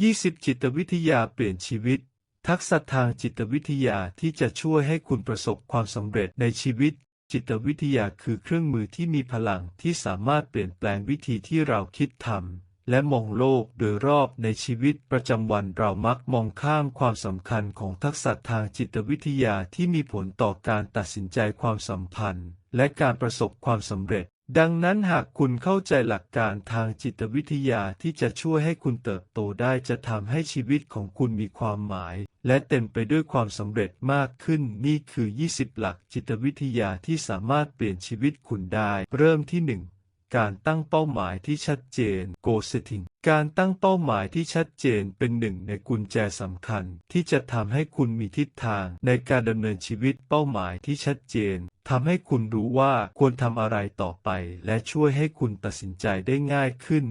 20 จิตวิทยาเปลี่ยนชีวิต ทักษะทางจิตวิทยาที่จะช่วยให้คุณประสบความสำเร็จในชีวิต จิตวิทยาคือเครื่องมือที่มีพลังที่สามารถเปลี่ยนแปลงวิธีที่เราคิดทำและมองโลกโดยรอบในชีวิตประจำวันเรามักมองข้ามความสำคัญของทักษะทางจิตวิทยาที่มีผลต่อการตัดสินใจความสัมพันธ์ และการประสบความสำเร็จ ดังนั้นหากคุณเข้าใจหลักการทางจิตวิทยาที่จะช่วยให้คุณเติบโตได้จะทำให้ชีวิตของคุณมีความหมาย และเต็มไปด้วยความสำเร็จมากขึ้นนี่คือ 20 หลักจิตวิทยาที่สามารถเปลี่ยนชีวิตคุณได้ เริ่มที่ 1 การตั้งเป้าหมายที่ชัดเจน goal setting การตั้งเป้าหมายที่ชัดเจนเป็นหนึ่งในกุญแจสำคัญ ที่จะทำให้คุณมีทิศทางในการดำเนินชีวิตเป้าหมายที่ชัดเจนทำให้คุณรู้ว่าควรทำอะไรต่อไป และช่วยให้คุณตัดสินใจได้ง่ายขึ้น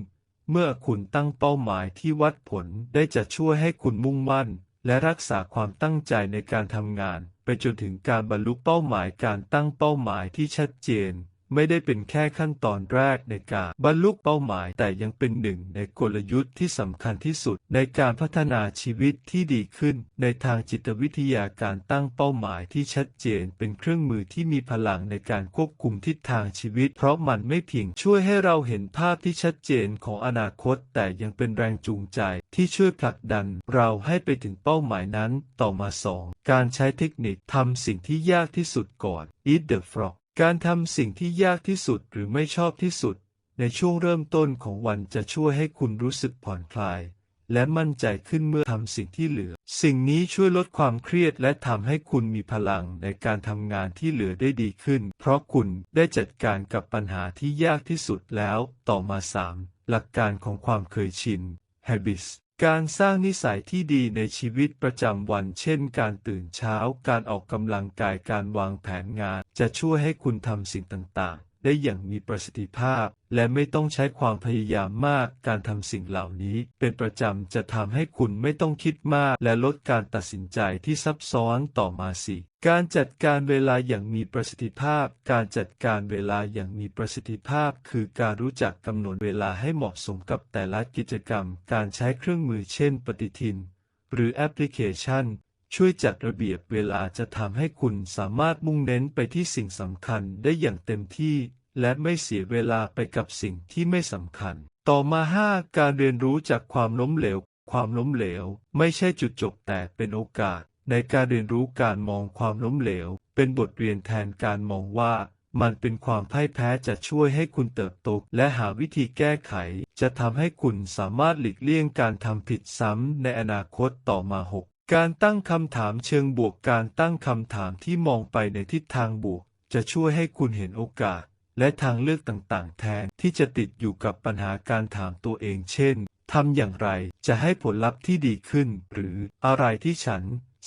เมื่อคุณตั้งเป้าหมายที่วัดผลได้จะช่วยให้คุณมุ่งมั่น และรักษาความตั้งใจในการทำงาน ไปจนถึงการบรรลุเป้าหมายการตั้งเป้าหมายที่ชัดเจน ไม่ได้เป็นแค่ขั้นตอนแรกในการบรรลุเป้าหมาย แต่ยังเป็นหนึ่งในกลยุทธ์ที่สำคัญที่สุด ในการพัฒนาชีวิตที่ดีขึ้น ในทางจิตวิทยาการตั้งเป้าหมายที่ชัดเจนเป็นเครื่องมือที่มีพลังในการควบคุมทิศทางชีวิต เพราะมันไม่เพียงช่วยให้เราเห็นภาพที่ชัดเจนของอนาคต แต่ยังเป็นแรงจูงใจที่ช่วยผลักดันเราให้ไปถึงเป้าหมายนั้นต่อมาสองการใช้เทคนิคทำสิ่งที่ยากที่สุดก่อน Eat the frog การทำสิ่งที่ยากที่สุดหรือไม่ชอบที่สุด ในช่วงเริ่มต้นของวันจะช่วยให้คุณรู้สึกผ่อนคลาย และมั่นใจขึ้นเมื่อทำสิ่งที่เหลือ สิ่งนี้ช่วยลดความเครียดและทำให้คุณมีพลังในการทำงานที่เหลือได้ดีขึ้น เพราะคุณได้จัดการกับปัญหาที่ยากที่สุดแล้ว ต่อมา 3. หลักการของความเคยชิน habits การสร้างนิสัยที่ดีในชีวิตประจำวัน เช่น การตื่นเช้า การออกกำลังกาย การวางแผนงาน จะช่วยให้คุณทำสิ่งต่างๆ ได้อย่างมีประสิทธิภาพ และไม่ต้องใช้ความพยายามมาก การทำสิ่งเหล่านี้เป็นประจำจะทำให้คุณไม่ต้องคิดมาก และลดการตัดสินใจที่ซับซ้อนต่อมาสิการจัดการเวลาอย่างมีประสิทธิภาพ การจัดการเวลาอย่างมีประสิทธิภาพ คือการรู้จักกำหนดเวลาให้เหมาะสมกับแต่ละกิจกรรม การใช้เครื่องมือเช่น ปฏิทิน หรือแอปพลิเคชัน ช่วยจัดระเบียบเวลาจะทำให้คุณสามารถมุ่งเน้นไปที่สิ่งสำคัญได้อย่างเต็มที่ และไม่เสียเวลาไปกับสิ่งที่ไม่สำคัญ ต่อมา 5 การเรียนรู้จากความล้มเหลว ความล้มเหลว ไม่ใช่จุดจบแต่เป็นโอกาส ในการเรียนรู้การมองความล้มเหลว เป็นบทเรียนแทนการมองว่ามันเป็นความพ่ายแพ้จะช่วยให้คุณเติบโตและหาวิธีแก้ไข จะทำให้คุณสามารถหลีกเลี่ยงการทำผิดซ้ำในอนาคตต่อมา 6 การตั้งคำถามเชิงบวกการตั้งคำถามที่มองไปในทิศทางบวก จะช่วยให้คุณเห็นโอกาส และทางเลือกต่างๆ แทนที่จะติดอยู่กับปัญหาการถามตัวเอง เช่นทำอย่างไรจะให้ผลลัพธ์ที่ดีขึ้น หรืออะไรที่ฉัน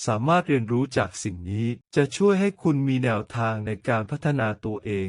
สามารถเรียนรู้จากสิ่งนี้ จะช่วยให้คุณมีแนวทางในการพัฒนาตัวเอง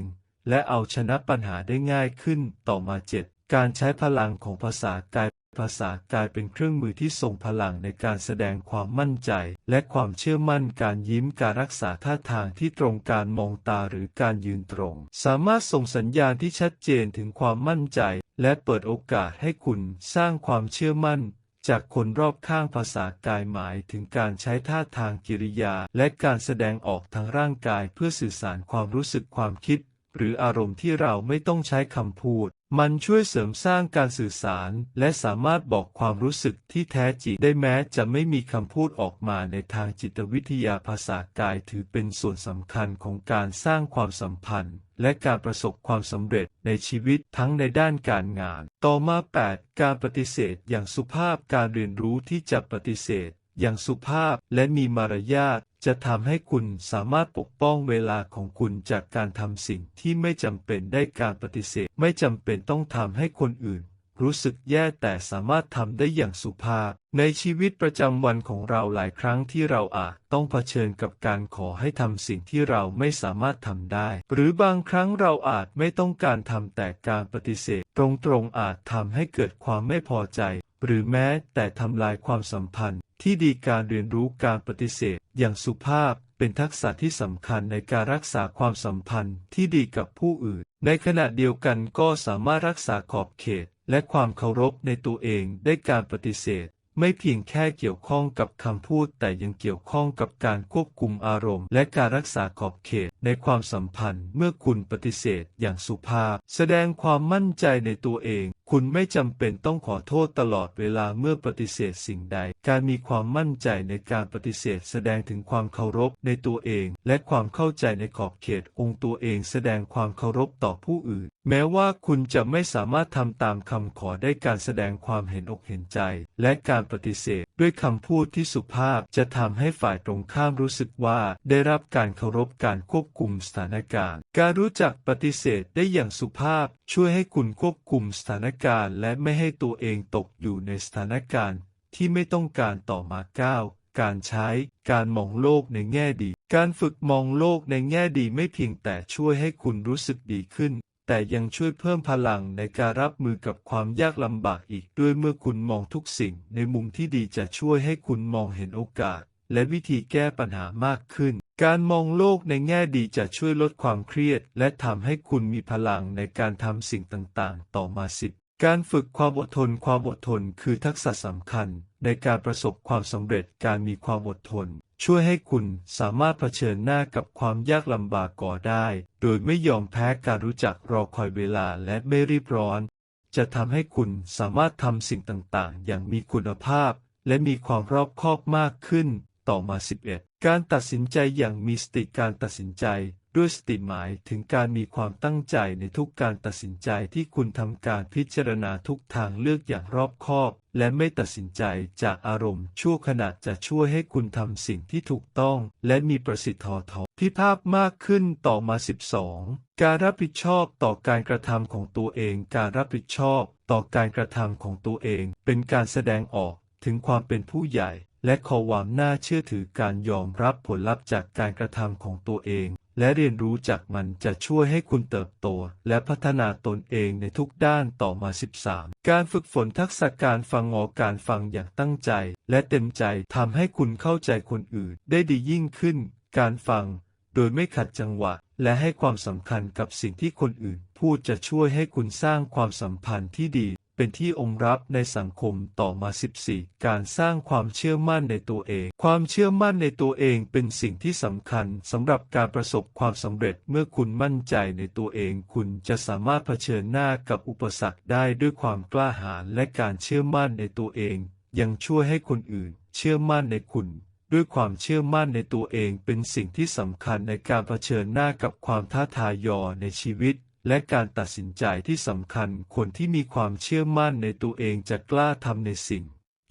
และเอาชนะปัญหาได้ง่ายขึ้นต่อมา 7 การใช้พลังของภาษากาย ภาษากายเป็นเครื่องมือที่ทรงพลังในการแสดงความมั่นใจ และความเชื่อมั่นการยิ้มการรักษาท่าทางที่ตรงการมองตาหรือการยืนตรง สามารถส่งสัญญาณที่ชัดเจนถึงความมั่นใจ และเปิดโอกาสให้คุณสร้างความเชื่อมั่นจากคนรอบข้างภาษากายหมายถึงการใช้ท่าทางกิริยา และการแสดงออกทางร่างกายเพื่อสื่อสารความรู้สึกความคิด หรืออารมณ์ที่เราไม่ต้องใช้คำพูด มันช่วยเสริมสร้างการสื่อสาร และสามารถบอกความรู้สึกที่แท้จริงได้แม้จะไม่มีคำพูดออกมาในทางจิตวิทยาภาษากายถือเป็นส่วนสำคัญของการสร้างความสัมพันธ์ และการประสบความสำเร็จในชีวิตทั้งในด้านการงาน ต่อมา 8 การปฏิเสธอย่างสุภาพการเรียนรู้ที่จะปฏิเสธอย่างสุภาพและมีมารยาท จะทำให้คุณสามารถปกป้องเวลาของคุณจากการทำสิ่งที่ไม่จำเป็นได้การปฏิเสธ ไม่จำเป็นต้องทำให้คนอื่น รู้สึกแย่แต่สามารถทำได้อย่างสุภาพ ในชีวิตประจำวันของเราหลายครั้งที่เราอาจต้องเผชิญกับการขอให้ทำสิ่งที่เราไม่สามารถทำได้ หรือบางครั้งเราอาจไม่ต้องการทำแต่การปฏิเสธ ตรงๆอาจทำให้เกิดความไม่พอใจ หรือแม้แต่ทำลายความสัมพันธ์ ที่ดีการเรียนรู้การปฏิเสธ อย่างสุภาพเป็นทักษะที่สำคัญในการรักษาความสัมพันธ์ที่ดีกับผู้อื่น ในขณะเดียวกันก็สามารถรักษาขอบเขต และความเคารพในตัวเองได้การปฏิเสธ ไม่เพียงแค่เกี่ยวข้องกับคำพูดแต่ยังเกี่ยวข้องกับการควบคุมอารมณ์ และการรักษาขอบเขตในความสัมพันธ์เมื่อคุณปฏิเสธอย่างสุภาพ แสดงความมั่นใจในตัวเอง คุณไม่จำเป็นต้องขอโทษตลอดเวลาเมื่อปฏิเสธสิ่งใด การมีความมั่นใจในการปฏิเสธแสดงถึงความเคารพในตัวเอง และความเข้าใจในขอบเขตองค์ตัวเองแสดงความเคารพต่อผู้อื่น แม้ว่าคุณจะไม่สามารถทำตามคำขอได้การแสดงความเห็นอกเห็นใจ และการปฏิเสธ ด้วยคำพูดที่สุภาพจะทำให้ฝ่ายตรงข้ามรู้สึกว่า ได้รับการเคารพการควบคุมสถานการณ์ การรู้จักปฏิเสธได้อย่างสุภาพช่วยให้คุณควบคุมสถานการณ์และไม่ให้ตัวเองตกอยู่ในสถานการณ์ที่ไม่ต้องการต่อมาก้าวการใช้ การมองโลกในแง่ดี การฝึกมองโลกในแง่ดีไม่เพียงแต่ช่วยให้คุณรู้สึกดีขึ้น แต่ยังช่วยเพิ่มพลังในการรับมือกับความยากลำบากอีกด้วยเมื่อคุณมองทุกสิ่งในมุมที่ดีจะช่วยให้คุณมองเห็นโอกาส และวิธีแก้ปัญหามากขึ้น การมองโลกในแง่ดีจะช่วยลดความเครียด และทำให้คุณมีพลังในการทำสิ่งต่างๆ ต่อมาสิบการฝึกความอดทน ความอดทนคือทักษะสำคัญ ในการประสบความสำเร็จ การมีความอดทน ช่วยให้คุณสามารถเผชิญหน้ากับความยากลำบากก่อได้ โดยไม่ยอมแพ้การรู้จักรอคอยเวลาและไม่รีบร้อน จะทำให้คุณสามารถทำสิ่งต่างๆ อย่างมีคุณภาพ และมีความรอบคอบมากขึ้น ต่อมา 11 การตัดสินใจอย่างมีสติการตัดสินใจ ด้วยสติหมายถึงการมีความตั้งใจในทุกการตัดสินใจที่คุณทำการพิจารณาทุกทางเลือกอย่างรอบคอบ และไม่ตัดสินใจจากอารมณ์ชั่วขณะจะช่วยให้คุณทำสิ่งที่ถูกต้อง และมีประสิทธิธิภาพมากขึ้นต่อมา 12 การรับผิดชอบต่อการกระทำของตัวเอง การรับผิดชอบต่อการกระทำของตัวเอง เป็นการแสดงออกถึงความเป็นผู้ใหญ่ และขอความน่าเชื่อถือการยอมรับผลลัพธ์จากการกระทำของตัวเอง และเรียนรู้จากมันจะช่วยให้คุณเติบโต และพัฒนาตนเองในทุกด้านต่อมา 13 การฝึกฝนทักษะการฟังออการฟังอย่างตั้งใจ และเต็มใจทำให้คุณเข้าใจคนอื่นได้ดียิ่งขึ้น การฟัง โดยไม่ขัดจังหวะ และให้ความสำคัญกับสิ่งที่คนอื่นพูดจะช่วยให้คุณสร้างความสัมพันธ์ที่ดี เป็นที่อมรับในสังคมต่อมา 14 การสร้างความเชื่อมั่นในตัวเอง ความเชื่อมั่นในตัวเองเป็นสิ่งที่สำคัญสำหรับการประสบความสำเร็จเมื่อคุณมั่นใจในตัวเอง คุณจะสามารถเผชิญหน้ากับอุปสรรคได้ด้วยความกล้าหาญและการเชื่อมั่นในตัวเอง ยังช่วยให้คนอื่น เชื่อมั่นในคุณ ด้วยความเชื่อมั่นในตัวเองเป็นสิ่งที่สำคัญในการเผชิญหน้ากับความท้าทายยอในชีวิต และการตัดสินใจที่สำคัญคนที่มีความเชื่อมั่นในตัวเองจะกล้าทำในสิ่ง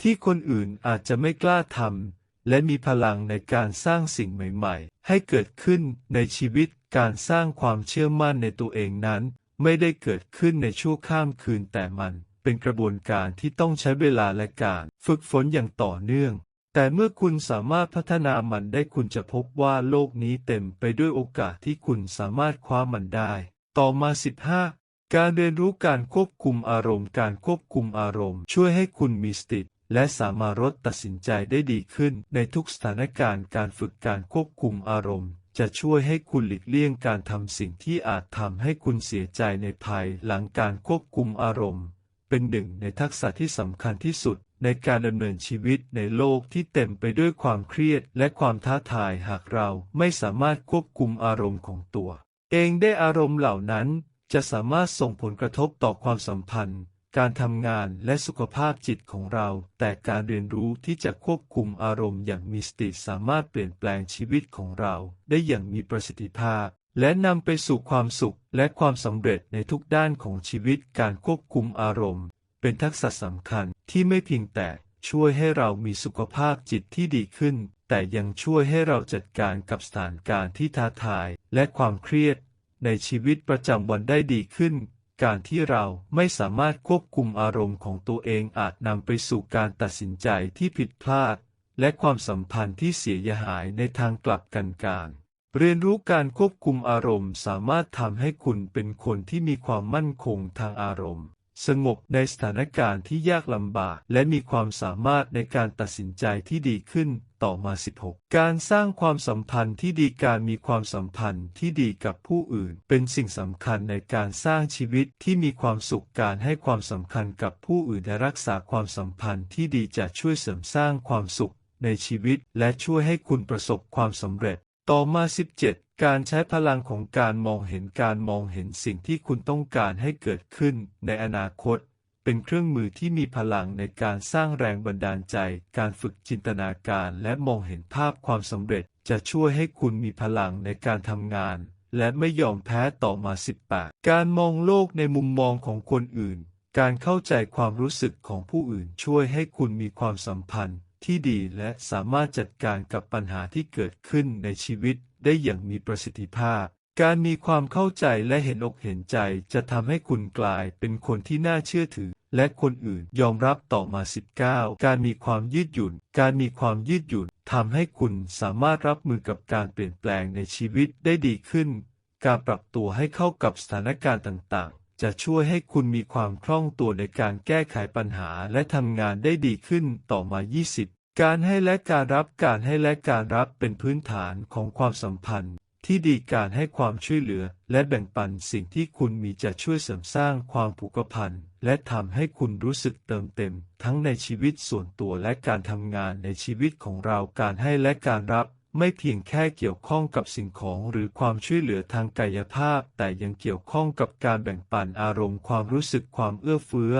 ที่คนอื่นอาจจะไม่กล้าทำและมีพลังในการสร้างสิ่งใหม่ๆ ให้เกิดขึ้นในชีวิตการสร้างความเชื่อมั่นในตัวเองนั้น ไม่ได้เกิดขึ้นในชั่วข้ามคืนแต่มัน เป็นกระบวนการที่ต้องใช้เวลาและการฝึกฝนอย่างต่อเนื่องแต่เมื่อคุณสามารถพัฒนามันได้คุณจะพบว่าโลกนี้เต็มไปด้วยโอกาสที่คุณสามารถคว้ามันได้ ต่อมา 15 การเรียนรู้การควบคุมอารมณ์ การควบคุมอารมณ์ ช่วยให้คุณมีสติและสามารถตัดสินใจได้ดีขึ้น ในทุกสถานการณ์การฝึกการควบคุมอารมณ์ จะช่วยให้คุณหลีกเลี่ยงการทำสิ่งที่อาจทำให้คุณเสียใจในภายหลังการควบคุมอารมณ์ เป็นหนึ่งในทักษะที่สำคัญที่สุดในการดำเนินชีวิตในโลกที่เต็มไปด้วยความเครียดและความท้าทายหากเราไม่สามารถควบคุมอารมณ์ของตัว เองได้อารมณ์เหล่านั้นจะสามารถส่งผลกระทบต่อความสัมพันธ์ การทำงานและสุขภาพจิตของเรา แต่การเรียนรู้ที่จะควบคุมอารมณ์อย่างมีสติสามารถเปลี่ยนแปลงชีวิตของเรา ได้อย่างมีประสิทธิภาพ และนำไปสู่ความสุขและความสำเร็จในทุกด้านของชีวิตการควบคุมอารมณ์ เป็นทักษะสำคัญที่ไม่เพียงแต่ ช่วยให้เรามีสุขภาพจิตที่ดีขึ้น แต่ยังช่วยให้เราจัดการกับสถานการณ์ที่ท้าทายและความเครียด ในชีวิตประจำวันได้ดีขึ้น การที่เราไม่สามารถควบคุมอารมณ์ของตัวเองอาจนำไปสู่การตัดสินใจที่ผิดพลาด และความสัมพันธ์ที่เสียหายในทางกลับกันการเรียนรู้การควบคุมอารมณ์สามารถทำให้คุณเป็นคนที่มีความมั่นคงทางอารมณ์ สงบในสถานการณ์ที่ยากลำบาก และมีความสามารถในการตัดสินใจที่ดีขึ้น ต่อมา 16 การสร้างความสัมพันธ์ที่ดีการมีความสัมพันธ์ที่ดีกับผู้อื่น เป็นสิ่งสำคัญในการสร้างชีวิตที่มีความสุขการให้ความสำคัญกับผู้อื่นและรักษาความสัมพันธ์ที่ดีจะช่วยเสริมสร้างความสุขในชีวิต และช่วยให้คุณประสบความสำเร็จ ต่อมา 17 การใช้พลังของการมองเห็นการมองเห็นสิ่งที่คุณต้องการให้เกิดขึ้นในอนาคต เป็นเครื่องมือที่มีพลังในการสร้างแรงบันดาลใจ การฝึกจินตนาการและมองเห็นภาพความสำเร็จ จะช่วยให้คุณมีพลังในการทำงาน และไม่ยอมแพ้ต่อมา18การมองโลกในมุมมองของคนอื่น การเข้าใจความรู้สึกของผู้อื่นช่วยให้คุณมีความสัมพันธ์ที่ดีและสามารถจัดการกับปัญหาที่เกิดขึ้นในชีวิต ได้อย่างมีประสิทธิภาพ การมีความเข้าใจและเห็นอกเห็นใจจะทำให้คุณกลายเป็นคนที่น่าเชื่อถือ และคนอื่นยอมรับต่อมา 19 การมีความยืดหยุ่น การมีความยืดหยุ่นทำให้คุณสามารถรับมือกับการเปลี่ยนแปลงในชีวิตได้ดีขึ้น การปรับตัวให้เข้ากับสถานการณ์ต่างๆ จะช่วยให้คุณมีความคล่องตัวในการแก้ไขปัญหาและทำงานได้ดีขึ้นต่อมา 20 การให้และการรับการให้และการรับเป็นพื้นฐานของความสัมพันธ์ ที่ดีการให้ความช่วยเหลือ และแบ่งปันสิ่งที่คุณมีจะช่วยเสริมสร้างความผูกพันและทำให้คุณรู้สึกเติมเต็ม ทั้งในชีวิตส่วนตัวและการทำงานในชีวิตของเราการให้และการรับไม่เพียงแค่เกี่ยวข้องกับสิ่งของหรือความช่วยเหลือทางกายภาพ แต่ยังเกี่ยวข้องกับการแบ่งปันอารมณ์ความรู้สึกความเอื้อเฟื้อ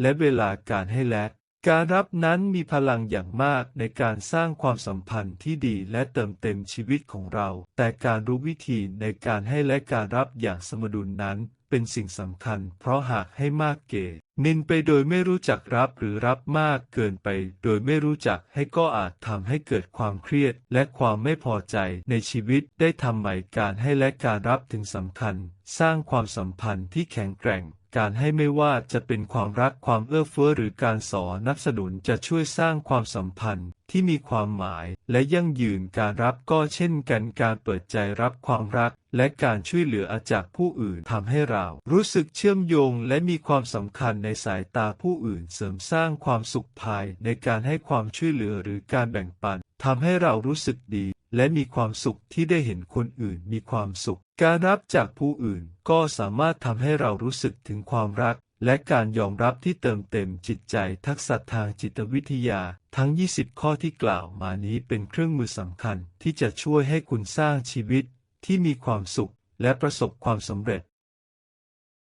และเวลาการให้และ การรับนั้นมีพลังอย่างมากในการสร้างความสัมพันธ์ที่ดีและเติมเต็มชีวิตของเรา แต่การรู้วิธีในการให้และการรับอย่างสมดุลนั้น เป็นสิ่งสำคัญ เพราะหากให้มากเกนินไปโดยไม่รู้จักรับหรือรับมากเกินไป โดยไม่รู้จักให้ก็อาจทำให้เกิดความเครียด และความไม่พอใจในชีวิตได้ทำใหม่การให้และการรับถึงสำคัญ สร้างความสัมพันธ์ที่แข็งแกร่งการให้ไม่ว่าจะเป็นความรักความเอื้อเฟื้อหรือการสอนนับสนุนจะช่วยสร้างความสัมพันธ์ ที่มีความหมายและยั่งยืนการรับก็เช่นกันการเปิดใจรับความรัก และการช่วยเหลือจากผู้อื่นทำให้เรา รู้สึกเชื่อมโยงและมีความสำคัญในสายตาผู้อื่นเสริมสร้างความสุขภายในการให้ความช่วยเหลือหรือการแบ่งปันทำให้เรารู้สึกดี และมีความสุขที่ได้เห็นคนอื่นมีความสุข การรับจากผู้อื่นก็สามารถทำให้เรารู้สึกถึงความรัก และการยอมรับที่เติมเต็มจิตใจทักษะทางจิตวิทยา ทั้ง 20 ข้อที่กล่าวมานี้เป็นเครื่องมือสำคัญที่จะช่วยให้คุณสร้างชีวิตที่มีความสุขและประสบความสำเร็จ